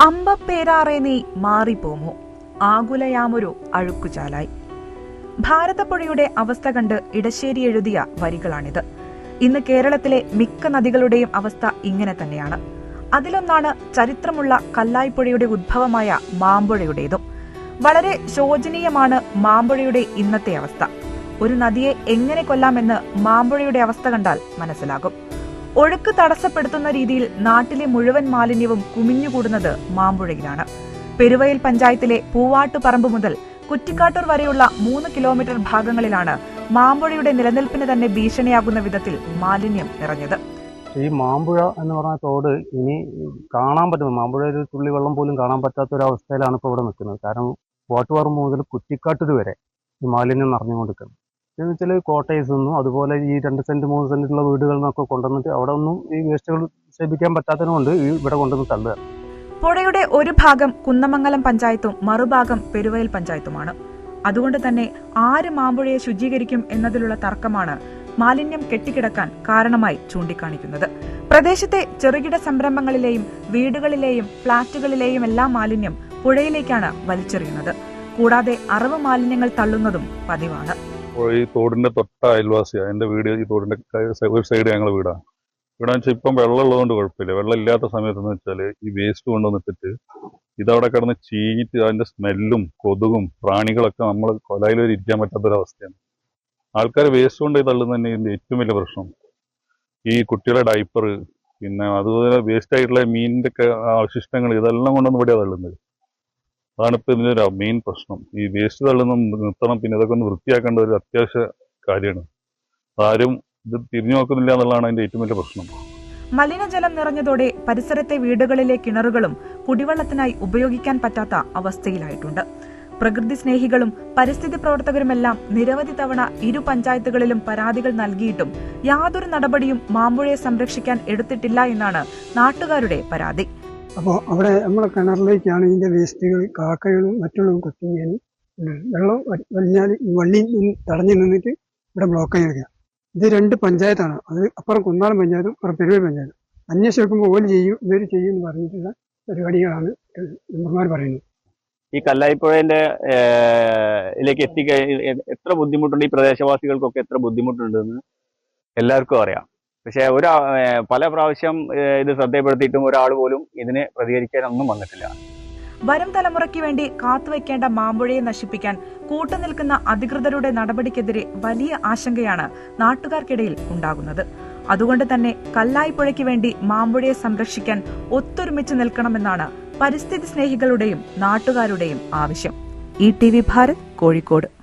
ചേരാറേ നീ മാറിപ്പോമോ. ആകുലയാമൊരു അഴുക്കുചാലായി. ഭാരതപ്പുഴയുടെ അവസ്ഥ കണ്ട് ഇടശ്ശേരി എഴുതിയ വരികളാണിത്. ഇന്ന് കേരളത്തിലെ മിക്ക നദികളുടെയും അവസ്ഥ ഇങ്ങനെ തന്നെയാണ്. അതിലൊന്നാണ് ചരിത്രമുള്ള കല്ലായ്പുഴയുടെ ഉദ്ഭവമായ മാമ്പുഴയുടേതും. വളരെ ശോചനീയമാണ് മാമ്പുഴയുടെ ഇന്നത്തെ അവസ്ഥ. ഒരു നദിയെ എങ്ങനെ കൊല്ലാമെന്ന് മാമ്പുഴയുടെ അവസ്ഥ കണ്ടാൽ മനസ്സിലാകും. ഒഴുക്ക് തടസ്സപ്പെടുത്തുന്ന രീതിയിൽ നാട്ടിലെ മുഴുവൻ മാലിന്യവും കുമിഞ്ഞുകൂടുന്നത് മാമ്പുഴയിലാണ്. പെരുവയൽ പഞ്ചായത്തിലെ പൂവാട്ടുപറമ്പ് മുതൽ കുറ്റിക്കാട്ടൂർ വരെയുള്ള മൂന്ന് കിലോമീറ്റർ ഭാഗങ്ങളിലാണ് മാമ്പുഴയുടെ നിലനിൽപ്പിന് തന്നെ ഭീഷണിയാകുന്ന വിധത്തിൽ മാലിന്യം നിറഞ്ഞത് ഈ മാമ്പുഴ എന്ന് പറഞ്ഞ തോട് ഇനി കാണാൻ പറ്റുന്നത് മാമ്പുഴ ഒരു തുള്ളി വെള്ളം പോലും കാണാൻ പറ്റാത്ത ഒരു അവസ്ഥയിലാണ് ഇപ്പോൾ ഇവിടെ നിൽക്കുന്നത്. കാരണം വാട്ടുപറമ്പ് മുതൽ കുറ്റിക്കാട്ടൂർ വരെ ഈ മാലിന്യം നിറഞ്ഞുകൊണ്ടിരിക്കുന്നത്. എന്ന് വെച്ചാൽ കോട്ടേഴ്സ് നിന്നും അതുപോലെ ഈ രണ്ട് സെന്റ് മൂന്ന് സെന്റിലുള്ള വീടുകളിൽ നിന്നൊക്കെ കൊണ്ടുവന്നിട്ട് അവിടെ ഒന്നും ഈ വേസ്റ്റുകൾ നിക്ഷേപിക്കാൻ ഈ ഇവിടെ കൊണ്ടുവന്ന് തള്ളുക. പുഴയുടെ ഒരു ഭാഗം കുന്നമംഗലം പഞ്ചായത്തും മറുഭാഗം പെരുവയൽ പഞ്ചായത്തുമാണ്. അതുകൊണ്ട് തന്നെ ആര് മാമ്പുഴയെ ശുചീകരിക്കും എന്നതിലുള്ള തർക്കമാണ് മാലിന്യം കെട്ടിക്കിടക്കാൻ കാരണമായി ചൂണ്ടിക്കാണിക്കുന്നത്. പ്രദേശത്തെ ചെറുകിട സംരംഭങ്ങളിലെയും വീടുകളിലെയും ഫ്ളാറ്റുകളിലെയും എല്ലാ മാലിന്യം പുഴയിലേക്കാണ് വലിച്ചെറിയുന്നത്. കൂടാതെ അറവ് മാലിന്യങ്ങൾ തള്ളുന്നതും പതിവാണ്. ഈ തോടിന്റെ തൊട്ട അയൽവാസിയാണ് എന്റെ വീട് ഈ തോടിന്റെ ഒരു സൈഡ് ഞങ്ങളെ വീടാണ് ഇവിടെ വെച്ചാൽ ഇപ്പം വെള്ളം ഉള്ളതുകൊണ്ട് കുഴപ്പമില്ല. വെള്ളം ഇല്ലാത്ത സമയത്ത് എന്ന് വെച്ചാൽ ഈ വേസ്റ്റ് കൊണ്ടുവന്നിട്ടിട്ട് ഇതവിടെ കിടന്ന് ചീഞ്ഞിട്ട് അതിന്റെ സ്മെല്ലും കൊതുകും പ്രാണികളൊക്കെ നമ്മൾ കൊലയിൽ വരെ ഇരിക്കാൻ പറ്റാത്തൊരവസ്ഥയാണ്. ആൾക്കാർ വേസ്റ്റ് കൊണ്ട് തള്ളുന്ന തന്നെ ഇതിന്റെ ഏറ്റവും വലിയ പ്രശ്നം. ഈ കുട്ടികളുടെ ഡൈപ്പർ പിന്നെ അതുപോലെ വേസ്റ്റ് ആയിട്ടുള്ള മീനിന്റെ ഒക്കെ അവശിഷ്ടങ്ങൾ ഇതെല്ലാം കൊണ്ടൊന്നും ഇവിടെയാണ് തള്ളുന്നത്. അതാണ് ഇപ്പൊ ഇതിന്റെ ഒരു മെയിൻ പ്രശ്നം. ഈ വേസ്റ്റ് തള്ളുന്ന നിർത്തണം പിന്നെ ഇതൊക്കെ ഒന്ന് വൃത്തിയാക്കേണ്ട ഒരു അത്യാവശ്യ കാര്യമാണ്. ആരും ഇത് തിരിഞ്ഞു നോക്കുന്നില്ല എന്നുള്ളതാണ് അതിന്റെ ഏറ്റവും വലിയ പ്രശ്നം. മലിനജലം നിറഞ്ഞതോടെ പരിസരത്തെ വീടുകളിലെ കിണറുകളും കുടിവെള്ളത്തിനായി ഉപയോഗിക്കാൻ പറ്റാത്ത അവസ്ഥയിലായിട്ടുണ്ട്. പ്രകൃതി സ്നേഹികളും പരിസ്ഥിതി പ്രവർത്തകരുമെല്ലാം നിരവധി തവണ ഇരു പഞ്ചായത്തുകളിലും പരാതികൾ നൽകിയിട്ടും യാതൊരു നടപടിയും മാമ്പുഴയെ സംരക്ഷിക്കാൻ എടുത്തിട്ടില്ല എന്നാണ് നാട്ടുകാരുടെ പരാതി. അപ്പോൾ അവിടെ നമ്മുടെ കിണറിലേക്കാണ് ഇതിന്റെ വേസ്റ്റുകൾ കാക്കകളും മറ്റുള്ളതും കൊത്തിങ്ങാനും വെള്ളം വലിഞ്ഞാൽ വള്ളി നിന്ന് തടഞ്ഞു നിന്നിട്ട് ഇവിടെ ബ്ലോക്ക് ചെയ്തിരിക്കുക ഇത് രണ്ട് പഞ്ചായത്താണ്. അത് അപ്പുറം കുന്നാളം പഞ്ചായത്തും അപ്പുറം പെരുവേ പഞ്ചായത്തും. അന്വേഷിക്കുമ്പോൾ ഓൽ ചെയ്യും ഇവർ ചെയ്യും എന്ന് പറഞ്ഞിട്ടുള്ള പരിപാടികളാണ് മെമ്പർമാർ പറയുന്നത്. ഈ കല്ലായിപ്പുഴന്റെ ഇതിലേക്ക് എത്തിക്കഴിഞ്ഞ എത്ര ബുദ്ധിമുട്ടുണ്ട്? ഈ പ്രദേശവാസികൾക്കൊക്കെ എത്ര ബുദ്ധിമുട്ടുണ്ടെന്ന് എല്ലാവർക്കും അറിയാം. പക്ഷെ ഒരു പല പ്രാവശ്യം ഇത് ശ്രദ്ധയപ്പെടുത്തിയിട്ടും ഒരാൾ പോലും ഇതിന് പ്രതികരിക്കാനൊന്നും വന്നിട്ടില്ല. വരും തലമുറയ്ക്ക് വേണ്ടി കാത്തുവയ്ക്കേണ്ട മാമ്പുഴയെ നശിപ്പിക്കാൻ കൂട്ടുനിൽക്കുന്ന അധികൃതരുടെ നടപടിക്കെതിരെ വലിയ ആശങ്കയാണ് നാട്ടുകാർക്കിടയിൽ ഉണ്ടാകുന്നത്. അതുകൊണ്ട് തന്നെ കല്ലായിപ്പുഴയ്ക്ക് വേണ്ടി മാമ്പുഴയെ സംരക്ഷിക്കാൻ ഒത്തൊരുമിച്ച് നിൽക്കണമെന്നാണ് പരിസ്ഥിതി സ്നേഹികളുടെയും നാട്ടുകാരുടെയും ആവശ്യം. E T V Bharat Kozhikode.